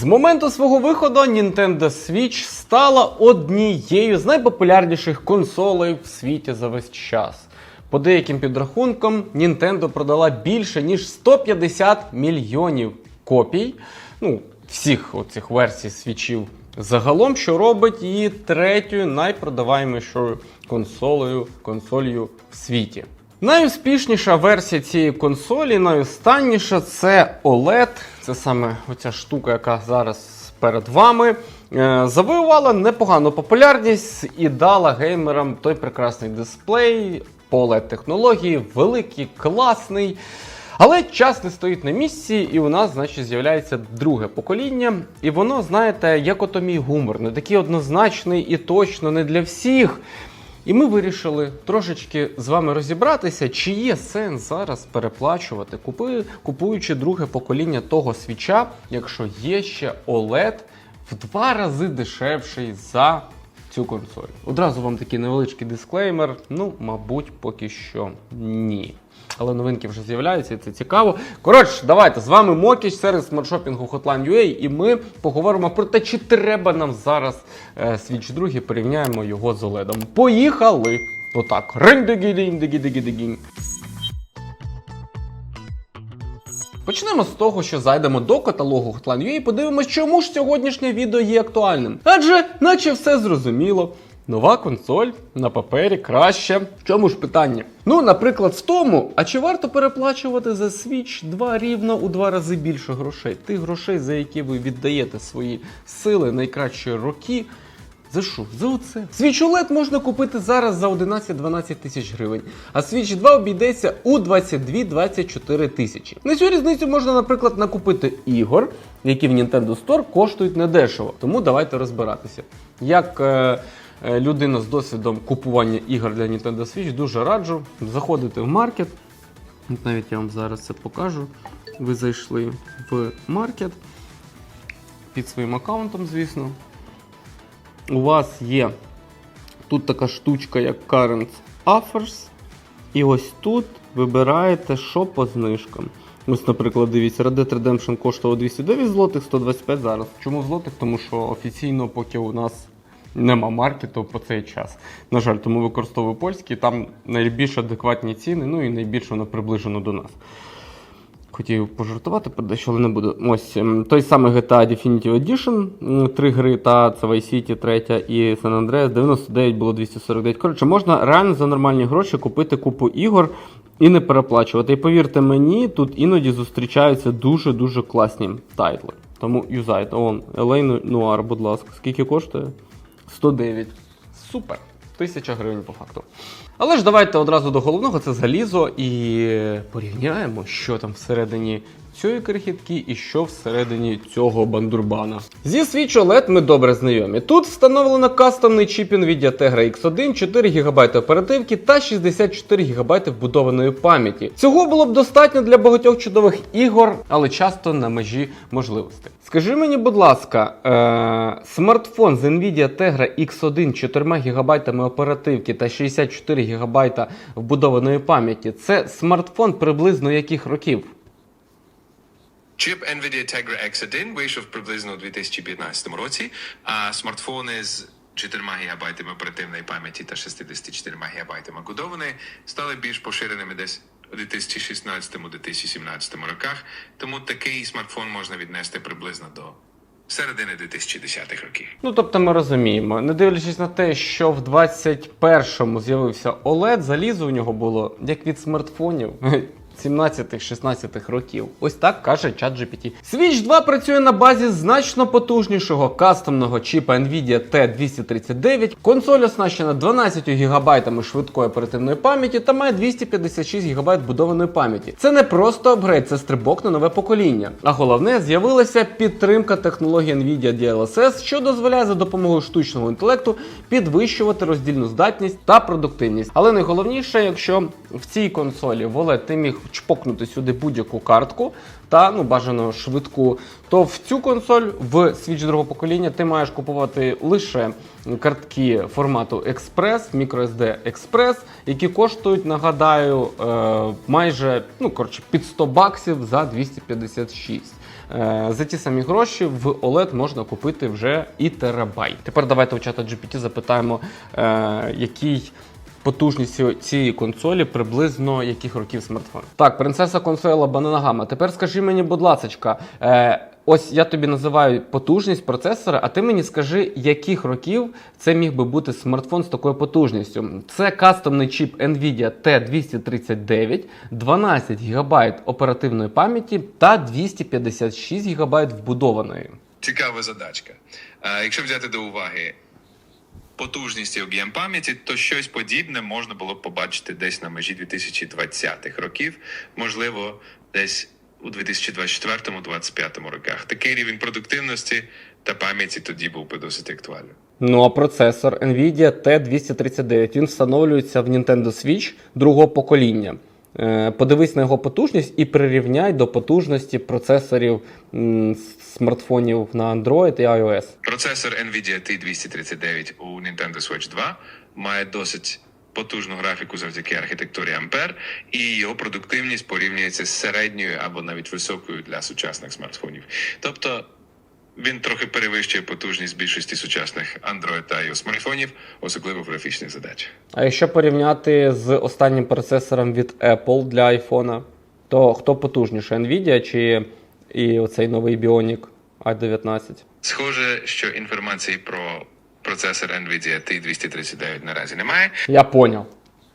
З моменту свого виходу Nintendo Switch стала однією з найпопулярніших консолей в світі за весь час. По деяким підрахункам, Nintendo продала більше ніж 150 мільйонів копій. Ну, всіх оцих версій свічів загалом, що робить її третьою найпродаваємішою консолею, консолью в світі. Найуспішніша версія цієї консолі, найостанніша це OLED. Це саме оця штука, яка зараз перед вами. Е, Завоювала непогану популярність і дала геймерам той прекрасний дисплей по oled технології, великий, класний. Але час не стоїть на місці, і у нас, значить, з'являється друге покоління. І воно, знаєте, як ото мій гумор, не такий однозначний і точно не для всіх. І ми вирішили трошечки з вами розібратися, чи є сенс зараз переплачувати, купи, купуючи друге покоління того свіча, якщо є ще OLED в два рази дешевший за цю консоль. Одразу вам такий невеличкий дисклеймер. Ну, мабуть, поки що ні. Але новинки вже з'являються, і це цікаво. Коротше, давайте з вами Мокіч серед смартшопінгу Hotline.ua, і ми поговоримо про те, чи треба нам зараз е, Switch 2, порівняємо його з OLED. Поїхали! Отак. Ринь-дигі-дінь-дигі-дигі-дінь. Почнемо з того, що зайдемо до каталогу Hotline.ua і подивимось, чому ж сьогоднішнє відео є актуальним. Адже, наче все зрозуміло. Нова консоль на папері краще. В чому ж питання? Ну, наприклад, в тому, а чи варто переплачувати за Switch 2 рівно у два рази більше грошей? Тих грошей, за які ви віддаєте свої сили найкращі роки. За що? За оце. Switch OLED можна купити зараз за 11-12 тисяч гривень, а Switch 2 обійдеться у 22-24 тисячі. На цю різницю можна, наприклад, накупити ігор, які в Nintendo Store коштують недешево. Тому давайте розбиратися. Як е, е, людина з досвідом купування ігор для Nintendo Switch, дуже раджу заходити в маркет. Навіть я вам зараз це покажу. Ви зайшли в маркет під своїм аккаунтом, звісно у вас є тут така штучка, як Current Offers. І ось тут вибираєте, що по знижкам. Ось, наприклад, дивіться, Red Dead Redemption коштував 209 злотих, 125 зараз. Чому злотих? Тому що офіційно поки у нас нема маркету по цей час. На жаль, тому використовую польський, там найбільш адекватні ціни, ну і найбільш воно приближено до нас. Хотів пожартувати про дещо, але не буду. Ось ем, той самий GTA Definitive Edition, три гри, та це Vice City, третя і San Andreas, 99 було 249. Коротше, можна реально за нормальні гроші купити купу ігор і не переплачувати. І повірте мені, тут іноді зустрічаються дуже-дуже класні тайтли. Тому юзайте. Он, LA Noir, будь ласка, скільки коштує? 109. Супер. Тисяча гривень по факту. Але ж давайте одразу до головного це залізо і порівняємо, що там всередині цієї крихітки і що всередині цього бандурбана. Зі Switch OLED ми добре знайомі. Тут встановлено кастомний чіп Nvidia Tegra X1, 4 ГБ оперативки та 64 ГБ вбудованої пам'яті. Цього було б достатньо для багатьох чудових ігор, але часто на межі можливостей. Скажи мені, будь ласка, е- смартфон з Nvidia Tegra X1 4 ГБ оперативки та 64 ГБ вбудованої пам'яті це смартфон приблизно яких років? Чип NVIDIA Tegra X1 вийшов приблизно у 2015 році, а смартфони з 4 ГБ оперативної пам'яті та 64 ГБ вбудованої стали більш поширеними десь у 2016-2017 роках, тому такий смартфон можна віднести приблизно до середини 2010-х років. Ну, тобто ми розуміємо, не дивлячись на те, що в 21-му з'явився OLED, залізо у нього було як від смартфонів. 17-16 років. Ось так каже ChatGPT. Switch 2 працює на базі значно потужнішого кастомного чіпа Nvidia T239. Консоль оснащена 12 ГБ швидкої оперативної пам'яті та має 256 ГБ вбудованої пам'яті. Це не просто апгрейд, це стрибок на нове покоління. А головне, з'явилася підтримка технології Nvidia DLSS, що дозволяє за допомогою штучного інтелекту підвищувати роздільну здатність та продуктивність. Але найголовніше, якщо в цій консолі в OLED ти міг чпокнути сюди будь-яку картку та ну бажано швидку, то в цю консоль в Switch другого покоління ти маєш купувати лише картки формату Express, microSD Express, які коштують, нагадаю, е, майже ну коротше під 100 баксів за 256. е, за ті самі гроші в OLED можна купити вже і терабайт. Тепер давайте у чата GPT запитаємо, е, який потужність цієї- консолі приблизно яких років смартфон. Так, принцеса консола Бананагама. Тепер скажи мені, будь ласочка, е, ось я тобі називаю потужність процесора, а ти мені скажи, яких років це міг би бути смартфон з такою потужністю. Це кастомний чіп Nvidia T239, 12 ГБ оперативної пам'яті та 256 ГБ вбудованої. Цікава задачка. Е, Якщо взяти до уваги потужність і об'єм пам'яті, то щось подібне можна було б побачити десь на межі 2020-х років, можливо, десь у 2024-2025 роках. Такий рівень продуктивності та пам'яті тоді був би досить актуальним. Ну а процесор Nvidia T239 він встановлюється в Nintendo Switch другого покоління. Е, Подивись на його потужність і прирівняй до потужності процесорів смартфонів на Android і iOS. Процесор Nvidia T239 у Nintendo Switch 2 має досить потужну графіку завдяки архітектурі Ampere, і його продуктивність порівнюється з середньою або навіть високою для сучасних смартфонів. Тобто він трохи перевищує потужність більшості сучасних Android та iOS смартфонів, особливо в графічних задачах. А якщо порівняти з останнім процесором від Apple для iPhone, то хто потужніше Nvidia чи і оцей новий Bionic i19? Схоже, що інформації про процесор Nvidia T239 наразі немає. Я поняв.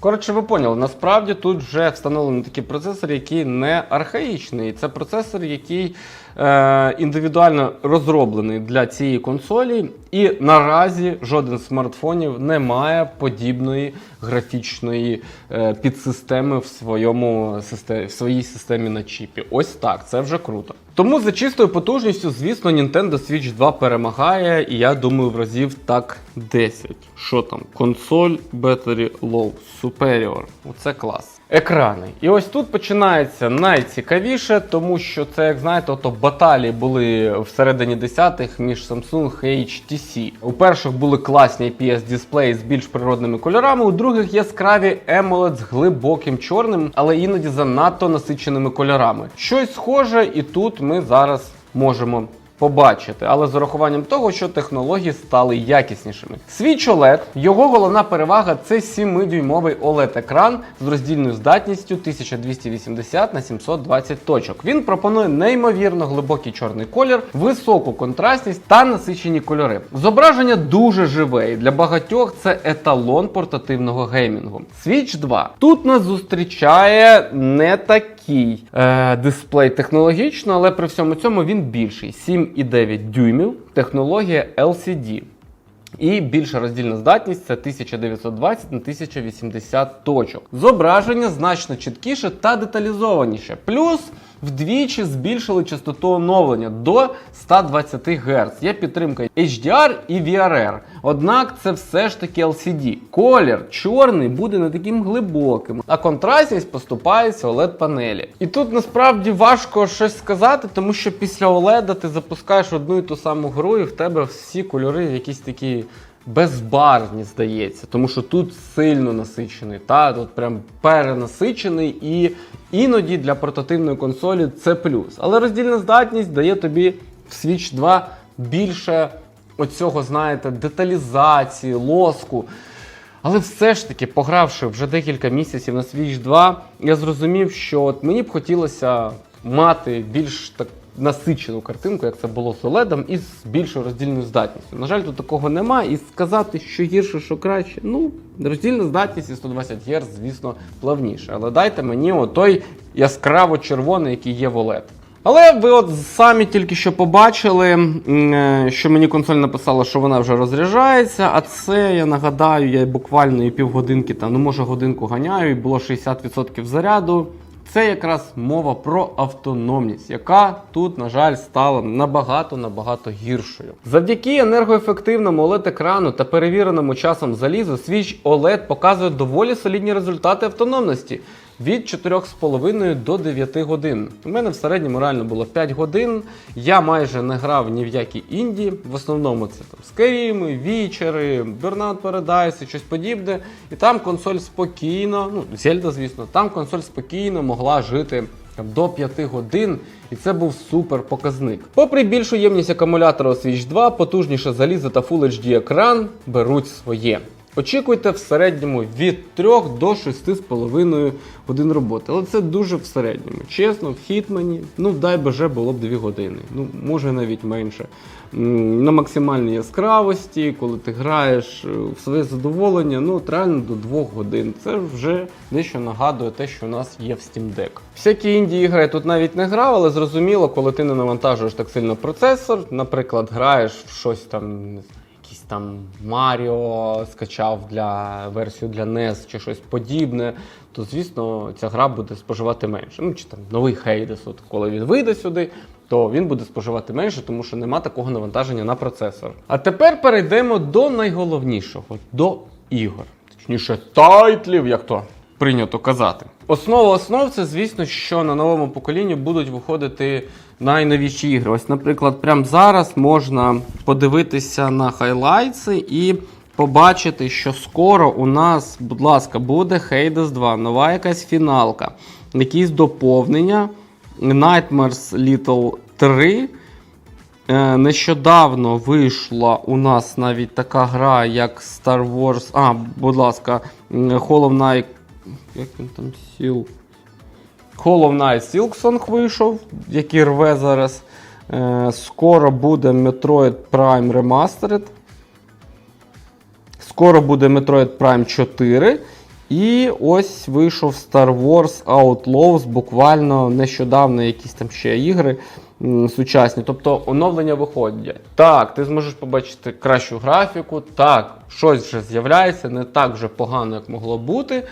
Коротше, ви поняли, насправді тут вже встановлений такий процесор, який не архаїчний. Це процесор, який е, індивідуально розроблений для цієї консолі, і наразі жоден з смартфонів не має подібної графічної е, підсистеми в, своєму, в своїй системі на чіпі. Ось так, це вже круто. Тому за чистою потужністю, звісно, Nintendo Switch 2 перемагає, і я думаю, в разів так 10. Що там? Консоль Battery Low Superior. Оце клас. Екрани. І ось тут починається найцікавіше, тому що це, як знаєте, ото баталії були всередині десятих між Samsung і HTC. У перших були класні IPS дисплеї з більш природними кольорами, у других яскраві AMOLED з глибоким чорним, але іноді занадто насиченими кольорами. Щось схоже, і тут ми зараз можемо побачити, але з урахуванням того, що технології стали якіснішими. Switch OLED, його головна перевага це 7-дюймовий OLED-екран з роздільною здатністю 1280 на 720 точок. Він пропонує неймовірно глибокий чорний колір, високу контрастність та насичені кольори. Зображення дуже живе, і для багатьох це еталон портативного геймінгу. Switch 2. Тут нас зустрічає не такий е, дисплей технологічно, але при всьому цьому він більший 7,9 дюймів, технологія LCD. І більша роздільна здатність це 1920 на 1080 точок. Зображення значно чіткіше та деталізованіше. Плюс вдвічі збільшили частоту оновлення до 120 Гц. Є підтримка HDR і VRR. Однак це все ж таки LCD. Колір чорний буде не таким глибоким, а контрастність поступається oled панелі. І тут насправді важко щось сказати, тому що після OLED ти запускаєш одну і ту саму гру, і в тебе всі кольори якісь такі. Безбарвні, здається, тому що тут сильно насичений, та тут прям перенасичений, і іноді для портативної консолі це плюс. Але роздільна здатність дає тобі в Switch 2 більше оцього, знаєте, деталізації, лоску. Але все ж таки, погравши вже декілька місяців на Switch 2, я зрозумів, що от мені б хотілося мати більш так насичену картинку, як це було з OLED, і з більшою роздільною здатністю. На жаль, тут такого немає. І сказати, що гірше, що краще, ну, роздільна здатність і 120 Гц, звісно, плавніше. Але дайте мені той яскраво червоний, який є в OLED. Але ви от самі тільки що побачили, е, що мені консоль написала, що вона вже розряджається. А це я нагадаю, я буквально і півгодинки, там, ну може годинку ганяю, і було 60% заряду. Це якраз мова про автономність, яка тут, на жаль, стала набагато набагато гіршою. Завдяки енергоефективному oled екрану та перевіреному часом залізу, свіч OLED показує доволі солідні результати автономності від 4,5 до 9 годин. У мене в середньому реально було 5 годин. Я майже не грав ні в які інді. В основному це там Скайріми, Вічери, Burnout Paradise і щось подібне. І там консоль спокійно, ну, Зельда, звісно, там консоль спокійно могла жити до 5 годин, і це був супер показник. Попри більшу ємність акумулятора Switch 2, потужніше залізо та Full HD екран беруть своє. Очікуйте в середньому від 3 до 6,5 годин роботи. Але це дуже в середньому. Чесно, в хітмені, ну дай боже, було б 2 години. Ну, може навіть менше. На максимальній яскравості, коли ти граєш е, в своє задоволення, ну от реально до 2 годин. Це вже дещо нагадує те, що у нас є в Steam Deck. Всякі інді ігри тут навіть не грав, але зрозуміло, коли ти не навантажуєш так сильно процесор, наприклад, граєш в щось там, не знаю, там Маріо скачав для версію для NES чи щось подібне, то звісно ця гра буде споживати менше. Ну чи там новий Hades, от коли він вийде сюди, то він буде споживати менше, тому що нема такого навантаження на процесор. А тепер перейдемо до найголовнішого до ігор, точніше, тайтлів, як то прийнято казати. Основа основ це, звісно, що на новому поколінні будуть виходити найновіші ігри. Ось, наприклад, прямо зараз можна подивитися на хайлайтси і побачити, що скоро у нас, будь ласка, буде Hades 2, нова якась фіналка, якісь доповнення. Nightmares Little 3. Е, Нещодавно вийшла у нас навіть така гра, як Star Wars. А, будь ласка, Hollow Knight. Як він там сіл? Hollow Knight Silksong вийшов, який рве зараз. Е, Скоро буде Metroid Prime Remastered. Скоро буде Metroid Prime 4. І ось вийшов Star Wars Outlaws, буквально нещодавно якісь там ще ігри сучасні. Тобто оновлення виходять. Так, ти зможеш побачити кращу графіку, так, щось вже з'являється, не так вже погано, як могло бути.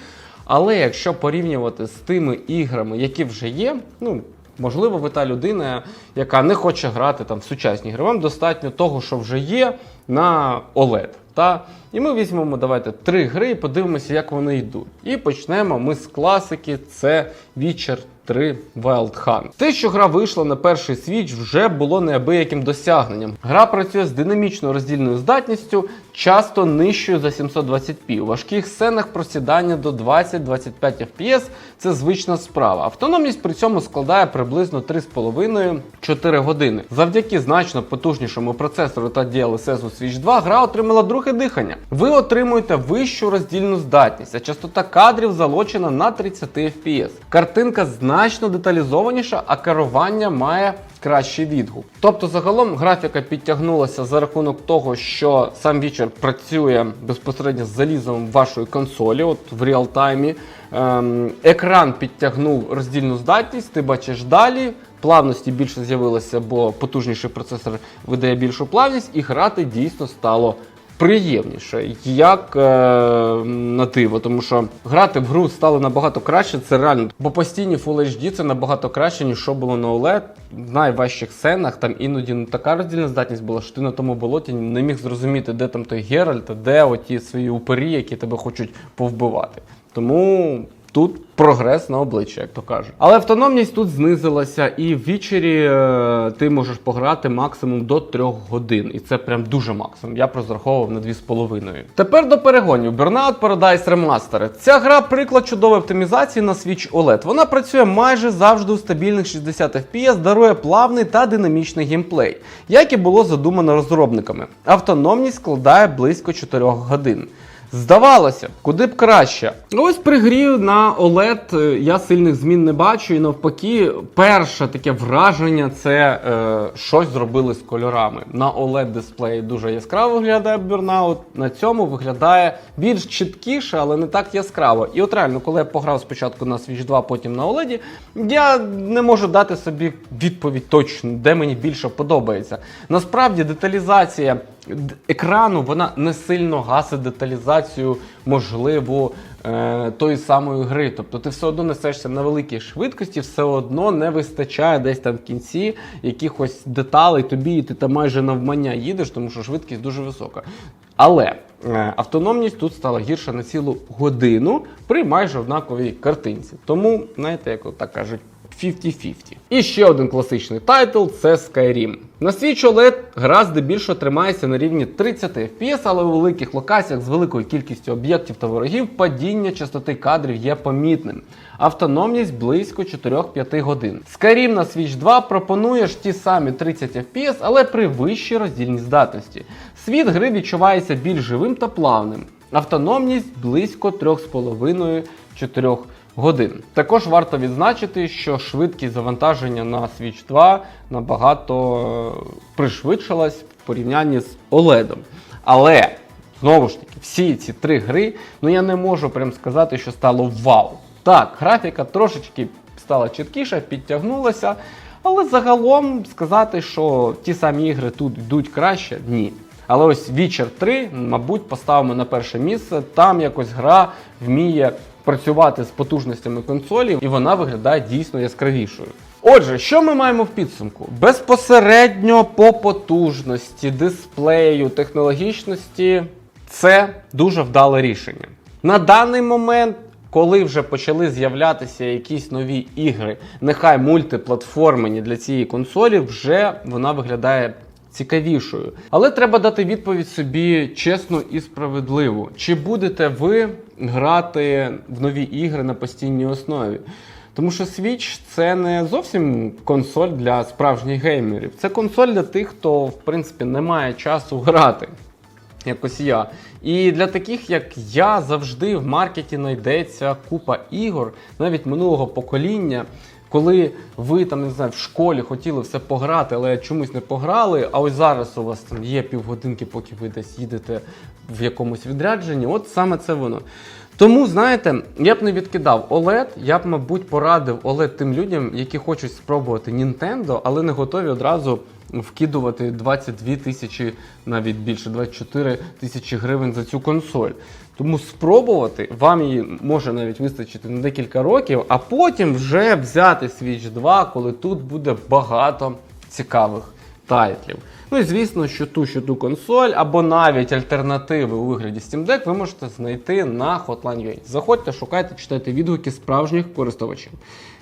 Але якщо порівнювати з тими іграми, які вже є, ну. Можливо, ви та людина, яка не хоче грати там в сучасні ігри. Вам достатньо того, що вже є на OLED. Та? І ми візьмемо давайте три гри і подивимося, як вони йдуть. І почнемо ми з класики: це Witcher 3 Wild Hunt. Те, що гра вийшла на перший свіч, вже було неабияким досягненням. Гра працює з динамічною роздільною здатністю, часто нижчою за 720p. У важких сценах просідання до 20-25 FPS це звична справа. Автономність при цьому складає приблизно 3,5-4 години. Завдяки значно потужнішому процесору та DLSS у Switch 2 гра отримала друге дихання. Ви отримуєте вищу роздільну здатність, а частота кадрів залочена на 30 FPS. Картинка значно деталізованіша, а керування має кращий відгук. Тобто, загалом графіка підтягнулася за рахунок того, що сам вічер працює безпосередньо з залізом вашої консолі, от в реалтаймі. Ем, екран підтягнув роздільну здатність, ти бачиш далі. Плавності більше з'явилося, бо потужніший процесор видає більшу плавність, і грати дійсно стало приємніше, як е, на диво, тому що грати в гру стало набагато краще, це реально. Бо постійні Full HD це набагато краще, ніж що було на OLED. В найважчих сценах там іноді не така роздільна здатність була, що ти на тому болоті не міг зрозуміти, де там той Геральт, де оті свої упері, які тебе хочуть повбивати. Тому. Тут прогрес на обличчя, як то кажуть. Але автономність тут знизилася, і ввечері е, ти можеш пограти максимум до 3 годин. І це прям дуже максимум. Я розраховував на 2,5. Тепер до перегонів. Burnout Paradise Remastered. Ця гра приклад чудової оптимізації на Switch OLED. Вона працює майже завжди у стабільних 60 FPS, дарує плавний та динамічний геймплей, як і було задумано розробниками. Автономність складає близько 4 годин. Здавалося, куди б краще. Ось при грі на OLED е, я сильних змін не бачу, і навпаки, перше таке враження це е, щось зробили з кольорами. На OLED дисплеї дуже яскраво виглядає Burnout, на цьому виглядає більш чіткіше, але не так яскраво. І от реально, коли я пограв спочатку на Switch 2, потім на OLED, я не можу дати собі відповідь точно, де мені більше подобається. Насправді деталізація екрану вона не сильно гасить деталізацію можливу е, тої самої гри. Тобто ти все одно несешся на великій швидкості, все одно не вистачає десь там в кінці якихось деталей тобі, і ти там майже навмання їдеш, тому що швидкість дуже висока. Але е, автономність тут стала гірша на цілу годину при майже однаковій картинці. Тому, знаєте, як так кажуть, 50-50. І ще один класичний тайтл це Skyrim. На Switch OLED гра здебільшого тримається на рівні 30 FPS, але у великих локаціях з великою кількістю об'єктів та ворогів падіння частоти кадрів є помітним. Автономність близько 4-5 годин. Skyrim на Switch 2 пропонує ж ті самі 30 FPS, але при вищій роздільній здатності. Світ гри відчувається більш живим та плавним. Автономність близько 3,5-4 годин. Також варто відзначити, що швидкість завантаження на Switch 2 набагато е, пришвидшилась в порівнянні з OLED. Але знову ж таки, всі ці три гри, ну я не можу прям сказати, що стало вау. Так, графіка трошечки стала чіткіша, підтягнулася. Але загалом сказати, що ті самі ігри тут йдуть краще, ні. Але ось Witcher 3, мабуть, поставимо на перше місце. Там якось гра вміє працювати з потужностями консолі, і вона виглядає дійсно яскравішою. Отже, що ми маємо в підсумку? Безпосередньо по потужності, дисплею, технологічності це дуже вдале рішення. На даний момент, коли вже почали з'являтися якісь нові ігри, нехай мультиплатформені для цієї консолі, вже вона виглядає цікавішою. Але треба дати відповідь собі чесну і справедливу. Чи будете ви грати в нові ігри на постійній основі? Тому що Switch це не зовсім консоль для справжніх геймерів. Це консоль для тих, хто в принципі не має часу грати. Якось я. І для таких, як я, завжди в маркеті знайдеться купа ігор, навіть минулого покоління, коли ви там не знаю, в школі хотіли все пограти, але чомусь не пограли. А ось зараз у вас там є півгодинки, поки ви десь їдете в якомусь відрядженні. От саме це воно. Тому, знаєте, я б не відкидав OLED, я б, мабуть, порадив OLED тим людям, які хочуть спробувати Nintendo, але не готові одразу вкидувати 22 тисячі, навіть більше 24 тисячі гривень за цю консоль. Тому спробувати вам її може навіть вистачити на декілька років, а потім вже взяти Switch 2, коли тут буде багато цікавих тайтлів. Ну і звісно, що ту, що ту консоль, або навіть альтернативи у вигляді Steam Deck ви можете знайти на Hotline.ua. Заходьте, шукайте, читайте відгуки справжніх користувачів.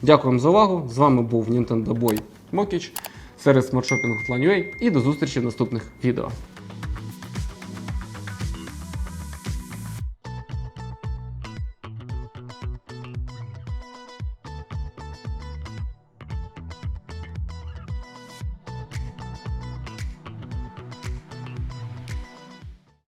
Дякую вам за увагу. З вами був Nintendo Boy Мокіч, сервіс смартшопінгу Hotline.ua і до зустрічі в наступних відео.